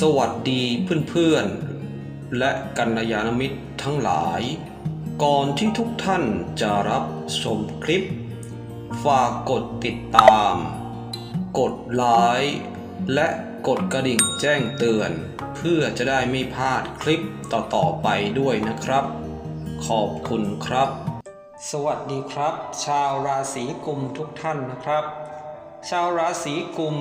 สวัสดีเพื่อนๆ และกัลยาณมิตรทั้งหลาย ก่อนที่ทุกท่านจะรับชมคลิป ฝากกดติดตาม กดไลค์และกดกระดิ่งแจ้งเตือน เพื่อจะได้ไม่พลาดคลิปต่อๆไปด้วยนะครับ ขอบคุณครับ สวัสดีครับ ชาวราศีกุมทุกท่านนะครับ ชาวราศีกุม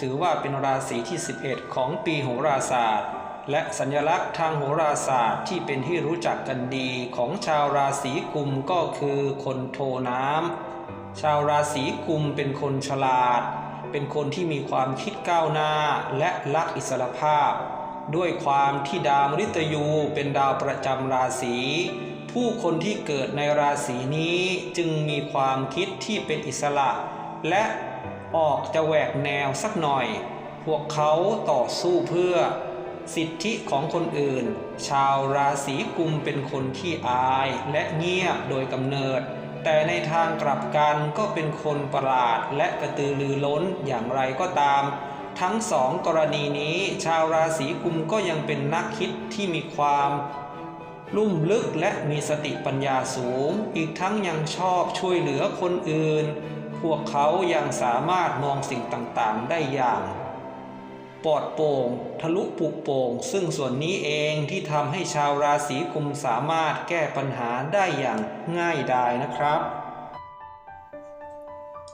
ถือว่าเป็นราศีที่ 11 ของปีโหราศาสตร์ และสัญลักษณ์ทางโหราศาสตร์ที่เป็นที่รู้จักกันดีของชาวราศีกุมก็คือคนโทน้ำชาวราศีกุมเป็นคนฉลาด เป็นคนที่มีความคิดก้าวหน้าและรักอิสรภาพ ด้วยความที่ดาวมฤตยูเป็นดาวประจำราศีผู้คนที่เกิดในราศีนี้จึงมีความคิดที่เป็นอิสระ และ ออกจะแหวกแนวสักหน่อย พวกเขาต่อสู้เพื่อ สิทธิของคนอื่น ชาวราศีกุมเป็นคนขี้อายและเงียบโดยกำเนิด แต่ในทางกลับกันก็เป็นคนประหลาดและกระตือรือร้นอย่างไรก็ตาม ทั้งสองกรณีนี้ชาวราศีกุมก็ยังเป็นนักคิดที่มีความลุ่มลึกและมีสติปัญญาสูง อีกทั้งยังชอบช่วยเหลือคนอื่น พวกเขายังสามารถมองสิ่งต่างๆได้อย่าง ปลอดโปร่งทะลุปุกโปร่งซึ่งส่วนนี้เองที่ทำให้ชาวราศีกุมสามารถแก้ปัญหาได้อย่างง่ายดายนะครับ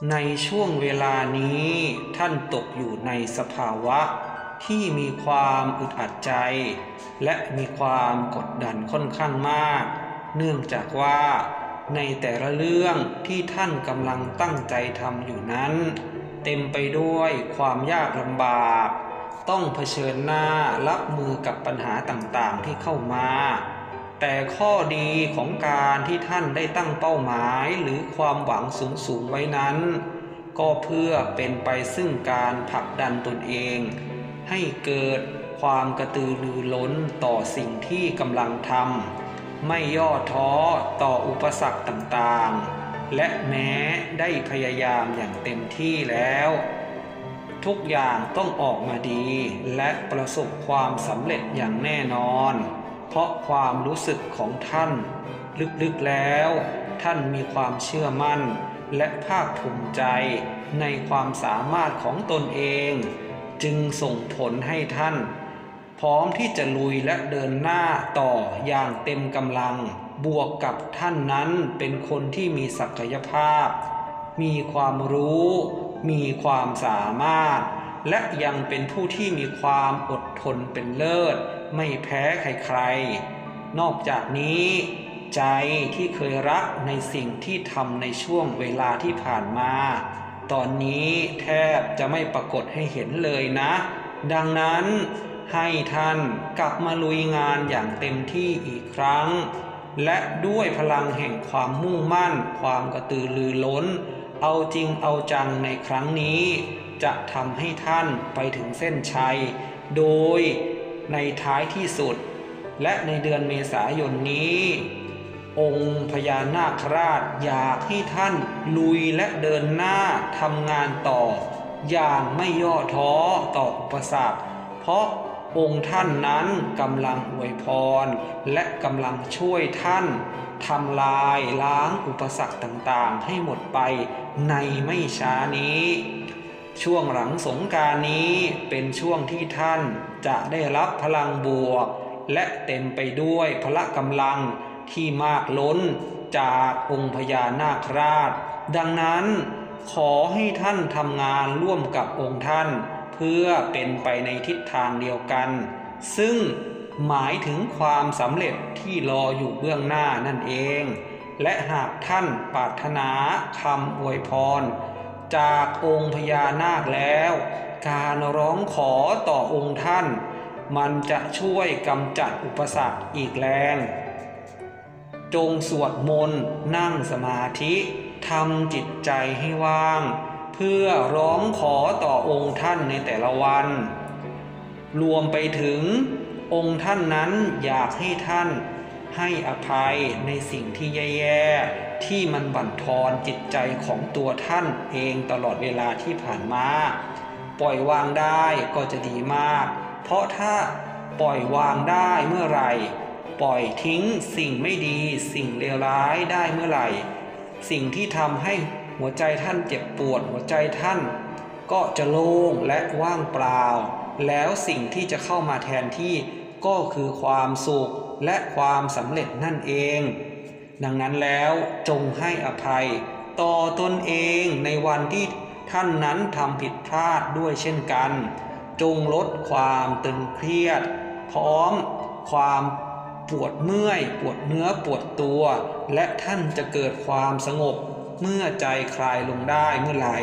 ในช่วงเวลานี้ท่านตกอยู่ในสภาวะที่มีความอึดอัดใจ และมีความกดดันค่อนข้างมาก เนื่องจากว่า ในแต่ละเรื่องที่ท่านกำลังตั้งใจทำอยู่นั้น เต็มไปด้วยความยากลำบาก ต้องเผชิญหน้ารับมือกับปัญหาต่างๆที่เข้ามา แต่ข้อดีของการที่ท่านได้ตั้งเป้าหมายหรือความหวังสูงๆไว้นั้น ก็เพื่อเป็นไปซึ่งการผลักดันตนเอง ให้เกิดความกระตือรือร้นต่อสิ่งที่กำลังทำ ไม่ย่อท้อต่ออุปสรรคต่างๆ และแม้ได้พยายามอย่างเต็มที่แล้ว ทุกอย่างต้องออกมาดี และประสบความสำเร็จอย่างแน่นอน เพราะความรู้สึกของท่าน ลึกๆแล้ว ท่านมีความเชื่อมั่น และภาคภูมิใจในความสามารถของตนเอง จึงส่งผลให้ท่าน พร้อมที่จะลุยและเดินหน้าต่ออย่างเต็มกำลัง บวกกับท่านนั้นเป็นคนที่มีศักยภาพ มีความรู้ มีความสามารถ และยังเป็นผู้ที่มีความอดทนเป็นเลิศ ไม่แพ้ใครๆ นอกจากนี้ใจที่เคยรักในสิ่งที่ทำในช่วงเวลาที่ผ่านมา ตอนนี้แทบจะไม่ปรากฏให้เห็นเลยนะ ดังนั้น ให้ท่านกลับมาลุยงานอย่างเต็มที่อีกครั้ง และด้วยพลังแห่งความมุ่งมั่น ความกระตือรือร้น เอาจริงเอาจังในครั้งนี้ จะทำให้ท่านไปถึงเส้นชัย โดยในท้ายที่สุด และในเดือนเมษายนนี้ องค์พญานาคราชอยากให้ท่านลุยและเดินหน้าทำงานต่อ อย่างไม่ย่อท้อต่ออุปสรรคเพราะ องค์ท่านนั้นกำลังอวยพร และกำลังช่วยท่านทำลายล้างอุปสรรคต่างๆ ให้หมดไปในไม่ช้านี้ ช่วงหลังสงการนี้เป็นช่วงที่ท่านจะได้รับพลังบวก และเต็มไปด้วยพละกำลังที่มากล้นจากองค์พญานาคราช ดังนั้นขอให้ท่านทำงานร่วมกับองค์ท่าน พื่อเป็นไปในทิศทางเดียวกัน ซึ่งหมายถึงความสำเร็จที่รออยู่เบื้องหน้านั่นเอง และหากท่านปรารถนาคำอวยพร จากองค์พญานาคแล้ว การร้องขอต่อองค์ท่าน มันจะช่วยกำจัดอุปสรรคอีกแรง จงสวดมนต์นั่งสมาธิทำจิตใจให้ว่าง พื่อร้องขอต่อองค์ท่านในแต่ละวัน รวมไปถึงองค์ท่านนั้นอยากให้ท่านให้อภัยในสิ่งที่แย่ๆ ที่มันบั่นทอนจิตใจของตัวท่านเองตลอดเวลาที่ผ่านมา ปล่อยวางได้ก็จะดีมาก เพราะถ้าปล่อยวางได้เมื่อไหร่ ปล่อยทิ้งสิ่งไม่ดี สิ่งเลวร้ายได้เมื่อไหร่ สิ่งที่ทำให้ หัวใจท่านเจ็บปวด หัวใจท่าน ก็จะโล่งและว่างเปล่า แล้วสิ่งที่จะเข้ามาแทนที่ก็คือความสุขและความสำเร็จนั่นเอง ดังนั้นแล้วจงให้อภัย ต่อตนเองในวันที่ท่านนั้นทำผิดพลาดด้วยเช่นกัน จงลดความตึงเครียด พร้อมความปวดเมื่อย ปวดเนื้อปวดตัว และท่านจะเกิดความสงบ เมื่อใจคลายลงได้เมื่อไหร่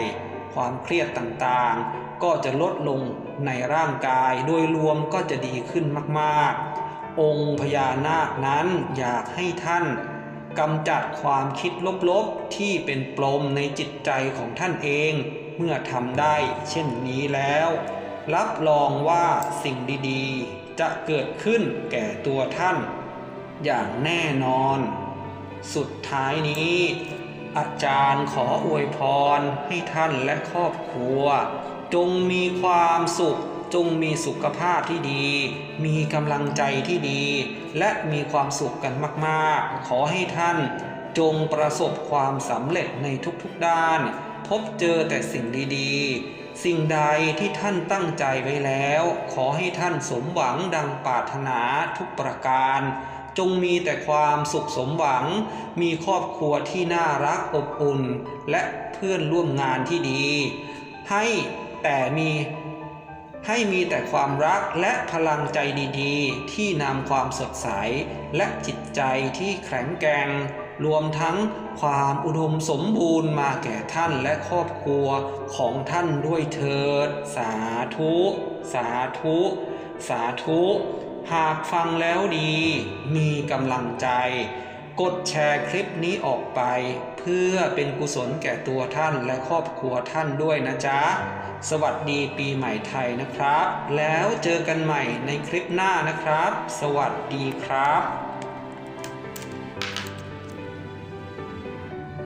ความเครียดต่างๆ ก็จะลดลงในร่างกายโดยรวมก็จะดีขึ้นมากๆ องค์พญานาคนั้นอยากให้ท่านกำจัดความคิดลบๆ ที่เป็นปลมในจิตใจของท่านเอง เมื่อทำได้เช่นนี้แล้ว รับรองว่าสิ่งดีๆ จะเกิดขึ้นแก่ตัวท่าน อย่างแน่นอน สุดท้ายนี้ อาจารย์ขออวยพรให้ท่านและครอบครัว จงมีความสุข จงมีสุขภาพที่ดี มีกำลังใจที่ดี และมีความสุขกันมากๆ ขอให้ท่านจงประสบความสำเร็จในทุกๆด้าน พบเจอแต่สิ่งดีๆ สิ่งใดที่ท่านตั้งใจไว้แล้ว ขอให้ท่านสมหวังดังปรารถนาทุกประการ จงมีแต่ความสุขสมหวัง มีครอบครัวที่น่ารักอบอุ่น และเพื่อนร่วมงานที่ดี ให้แต่มีให้มีแต่ความรักและพลังใจดีๆ ที่นำความสดใส และจิตใจที่แข็งแกร่งรวมทั้งความอุดมสมบูรณ์มาแก่ท่านและครอบครัวของท่านด้วยเถิด สาธุ สาธุ สาธุ หากฟังแล้วดี มีกำลังใจ กดแชร์คลิปนี้ออกไป เพื่อเป็นกุศลแก่ตัวท่านและครอบครัวท่านด้วยนะจ๊ะ สวัสดีปีใหม่ไทยนะครับ แล้วเจอกันใหม่ในคลิปหน้านะครับ สวัสดีครับ